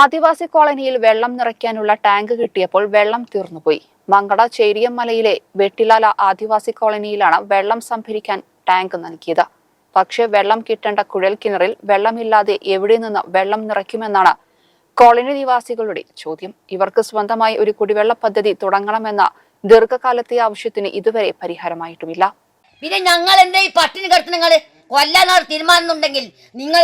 ആദിവാസി കോളനിയിൽ വെള്ളം നിറയ്ക്കാനുള്ള ടാങ്ക് കിട്ടിയപ്പോൾ വെള്ളം തീർന്നുപോയി. മങ്കട ചേരിയമ്മലയിലെ വെട്ടിലാല ആദിവാസി കോളനിയിലാണ് വെള്ളം സംഭരിക്കാൻ ടാങ്ക് നൽകിയത്. പക്ഷേ വെള്ളം കിട്ടേണ്ട കുഴൽ കിണറിൽ വെള്ളമില്ലാതെ എവിടെ നിന്ന് വെള്ളം നിറയ്ക്കുമെന്നാണ് കോളനി നിവാസികളുടെ ചോദ്യം. ഇവർക്ക് സ്വന്തമായി ഒരു കുടിവെള്ള പദ്ധതി തുടങ്ങണമെന്ന ദീർഘകാലത്തെ ആവശ്യത്തിന് ഇതുവരെ പരിഹാരമായിട്ടുമില്ല. പിന്നെ ഞങ്ങൾ എന്താ ഈ പട്ടിണി കിടത്തുന്ന നിങ്ങൾ കൊല്ലാൻ ഉണ്ടെങ്കിൽ നിങ്ങൾ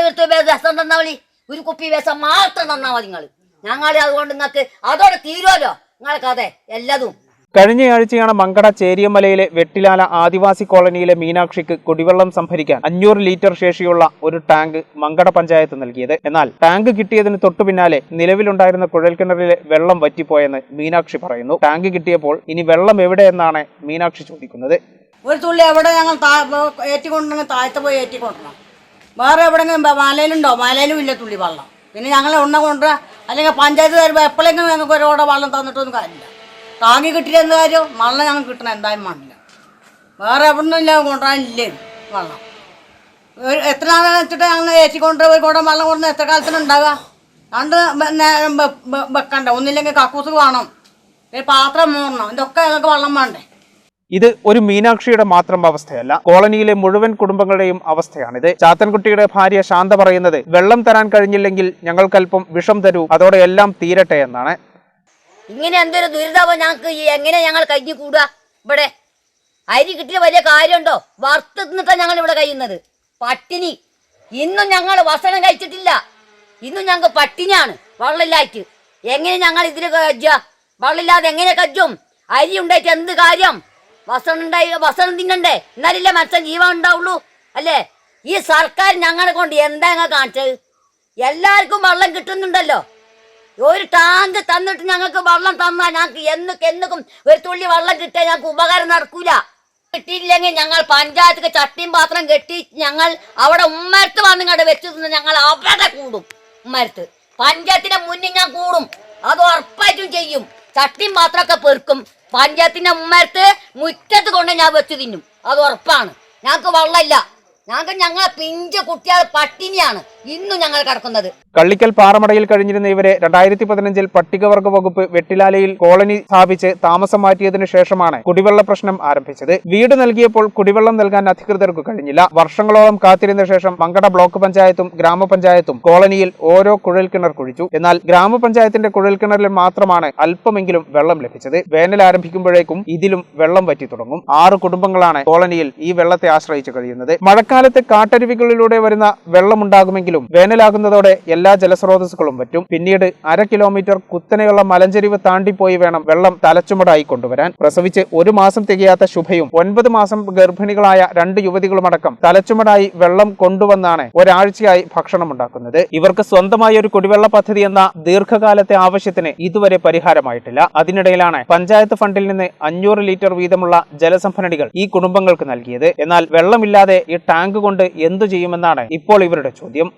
വിളി ഒരു കുപ്പി വേസം മാത്രം തന്നാ മതി നിങ്ങൾ ഞങ്ങൾ അതുകൊണ്ട് നിങ്ങൾക്ക് അതോടെ തീരുമല്ലോ നിങ്ങളെ എല്ലതും. കഴിഞ്ഞയാഴ്ചയാണ് മങ്കട ചേരിയമലയിലെ വെട്ടിലാല ആദിവാസി കോളനിയിലെ മീനാക്ഷിക്ക് കുടിവെള്ളം സംഭരിക്കാൻ അഞ്ഞൂറ് ലിറ്റർ ശേഷിയുള്ള ഒരു ടാങ്ക് മങ്കട പഞ്ചായത്ത് നൽകിയത്. എന്നാൽ ടാങ്ക് കിട്ടിയതിന് തൊട്ടു പിന്നാലെ നിലവിലുണ്ടായിരുന്ന കുഴൽക്കിണറിലെ വെള്ളം വറ്റിപ്പോയെന്ന് മീനാക്ഷി പറയുന്നു. ടാങ്ക് കിട്ടിയപ്പോൾ ഇനി വെള്ളം എവിടെയെന്നാണ് മീനാക്ഷി ചോദിക്കുന്നത്. ഒരു തുള്ളി എവിടെ ഞങ്ങൾ ഏറ്റിക്കൊണ്ടെങ്കിൽ താഴത്ത് പോയി ഏറ്റിക്കൊണ്ടണം. വേറെ എവിടെങ്കിലും മലയിലുണ്ടോ? മലയിലും ഇല്ല തുള്ളി വെള്ളം. പിന്നെ ഞങ്ങൾ ഉണ്ണ കൊണ്ട് അല്ലെങ്കിൽ പഞ്ചായത്ത് തരുമ്പോൾ എപ്പോഴെങ്കിലും ഞങ്ങൾക്ക് ഒരുപാട് വെള്ളം തന്നിട്ടൊന്നും കാര്യമില്ല. താങ്ങി കിട്ടിയ എന്ത് കാര്യം? വെള്ളം ഞങ്ങൾക്ക് കിട്ടണം എന്തായാലും വേണ്ടില്ല. വേറെ എവിടെ നിന്നില്ല കൊണ്ടുവരാനില്ലേ വെള്ളം. ഒരു എത്ര നാളെ വെച്ചിട്ട് ഞങ്ങൾ ഏച്ചി കൊണ്ടുപോയി കൂടെ വെള്ളം കൊണ്ടുവന്ന് എത്ര കാലത്തിന് ഉണ്ടാവുക? രണ്ട് നേരം വെക്കണ്ട. ഒന്നില്ലെങ്കിൽ കക്കൂസ് വേണം. പാത്രം മൂടണം. ഇതൊക്കെ ഞങ്ങൾക്ക് വെള്ളം വേണ്ടേ? ഇത് ഒരു മീനാക്ഷിയുടെ മാത്രം അവസ്ഥയല്ല കോളനിയിലെ മുഴുവൻ കുടുംബങ്ങളുടെയും അവസ്ഥയാണിത് ചാത്തൻകുട്ടിയുടെ ഭാര്യ ശാന്ത പറയുന്നത് വെള്ളം തരാൻ കഴിഞ്ഞില്ലെങ്കിൽ ഞങ്ങൾക്കല്പം വിഷം തരൂ അതോടെ എല്ലാം തീരട്ടെ എന്നാണ്. ഇങ്ങനെ എന്തൊരു ദുരിതാവോ ഞങ്ങൾക്ക് എങ്ങനെ ഞങ്ങൾ കഴിഞ്ഞു കൂടുക ഇവിടെ? അരി കിട്ടിയ വലിയ കാര്യമുണ്ടോ? വറുത്ത് ഞങ്ങൾ ഇവിടെ കഴിയുന്നത്. പട്ടിണി. ഇന്നും ഞങ്ങൾ ഭക്ഷണം കഴിച്ചിട്ടില്ല. ഇന്നും ഞങ്ങൾക്ക് പട്ടിണിയാണ് വെള്ളമില്ലായിട്ട് എങ്ങനെ ഞങ്ങൾ ഇതിൽ കജ്ജുക വെള്ളമില്ലാതെ എങ്ങനെ കജ്ജും? അരി ഉണ്ടായിട്ട് എന്ത് കാര്യം? ഭക്ഷണം ഉണ്ടായി ഭക്ഷണം തിന്നണ്ടേ? എന്നാലല്ലേ മനുഷ്യൻ ജീവൻ ഉണ്ടാവുള്ളൂ അല്ലേ? ഈ സർക്കാർ ഞങ്ങളെ കൊണ്ട് എന്താ ഞങ്ങൾ കാണിച്ചത്? എല്ലാവർക്കും വെള്ളം കിട്ടുന്നുണ്ടല്ലോ. ഒരു ടാങ്ക് തന്നിട്ട് ഞങ്ങൾക്ക് വെള്ളം തന്നാൽ ഞങ്ങൾക്ക് എന്നൊക്കെ എന്നൊക്കും ഒരു തുള്ളി വെള്ളം കിട്ടിയാൽ ഞങ്ങൾക്ക് ഉപകാരം നടക്കൂല. കിട്ടിയില്ലെങ്കിൽ ഞങ്ങൾ പഞ്ചായത്ത് ചട്ടിയും പാത്രം കെട്ടി ഞങ്ങൾ അവിടെ ഉമ്മരത്ത് വന്ന് കണ്ട് വെച്ചു തിന്ന് ഞങ്ങൾ അവിടെ കൂടും ഉമ്മരത്ത്. പഞ്ചായത്തിന്റെ മുന്നിൽ ഞാൻ കൂടും. അത് ഉറപ്പായിട്ടും ചെയ്യും. ചട്ടിയും മാത്രമൊക്കെ പെറുക്കും. പഞ്ചായത്തിന്റെ ഉമ്മരത്ത് മുറ്റത്ത് കൊണ്ട് ഞാൻ വെച്ച് തിന്നും. അത് ഉറപ്പാണ്. ഞങ്ങൾക്ക് വെള്ളമില്ല. ഞങ്ങൾക്ക് ഞങ്ങളെ പിഞ്ച് കുട്ടികൾ പട്ടിണിയാണ്. ഇന്നും ഞങ്ങൾ കടക്കുന്നത്. കള്ളിക്കൽ പാറമടയിൽ കഴിഞ്ഞിരുന്ന ഇവരെ രണ്ടായിരത്തി പതിനഞ്ചിൽ പട്ടികവർഗ വകുപ്പ് വെട്ടിലാലയിൽ കോളനി സ്ഥാപിച്ച് താമസം മാറ്റിയതിനു ശേഷമാണ് കുടിവെള്ള പ്രശ്നം ആരംഭിച്ചത്. വീട് നൽകിയപ്പോൾ കുടിവെള്ളം നൽകാൻ അധികൃതർക്ക് കഴിഞ്ഞില്ല. വർഷങ്ങളോളം കാത്തിരുന്ന ശേഷം മങ്കട ബ്ലോക്ക് പഞ്ചായത്തും ഗ്രാമപഞ്ചായത്തും കോളനിയിൽ ഓരോ കുഴൽക്കിണർ കുഴിച്ചു. എന്നാൽ ഗ്രാമപഞ്ചായത്തിന്റെ കുഴൽക്കിണറിൽ മാത്രമാണ് അല്പമെങ്കിലും വെള്ളം ലഭിച്ചത്. വേനൽ ആരംഭിക്കുമ്പോഴേക്കും ഇതിലും വെള്ളം വറ്റി തുടങ്ങും. ആറ് കുടുംബങ്ങളാണ് കോളനിയിൽ ഈ വെള്ളത്തെ ആശ്രയിച്ചു കഴിയുന്നത്. മഴക്കാലത്ത് കാട്ടരുവികളിലൂടെ വരുന്ന വെള്ളമുണ്ടാകുമെങ്കിലും വേനലാകുന്നതോടെ എല്ലാ ജലസ്രോതസ്സുകളും വറ്റും പിന്നീട് അര കിലോമീറ്റർ കുത്തനെയുള്ള മലഞ്ചെരിവ് താണ്ടിപ്പോയി വേണം വെള്ളം തലച്ചുമടായി കൊണ്ടുവരാൻ. പ്രസവിച്ച് ഒരു മാസം തികയാത്ത ശുഭയും ഒൻപത് മാസം ഗർഭിണികളായ രണ്ട് യുവതികളുമടക്കം തലച്ചുമടായി വെള്ളം കൊണ്ടുവന്നാണ് ഒരാഴ്ചയായി ഭക്ഷണം ഉണ്ടാക്കുന്നത് ഇവർക്ക് സ്വന്തമായ ഒരു കുടിവെള്ള പദ്ധതി എന്ന ദീർഘകാലത്തെ ആവശ്യത്തിന് ഇതുവരെ പരിഹാരമായിട്ടില്ല. അതിനിടയിലാണ് പഞ്ചായത്ത് ഫണ്ടിൽ നിന്ന് അഞ്ഞൂറ് ലിറ്റർ വീതമുള്ള ജലസംഭരണികൾ ഈ കുടുംബങ്ങൾക്ക് നൽകിയത്. എന്നാൽ വെള്ളമില്ലാതെ ഈ ടാങ്ക് കൊണ്ട് എന്തു ചെയ്യുമെന്നാണ് ഇപ്പോൾ ഇവരുടെ ചോദ്യം.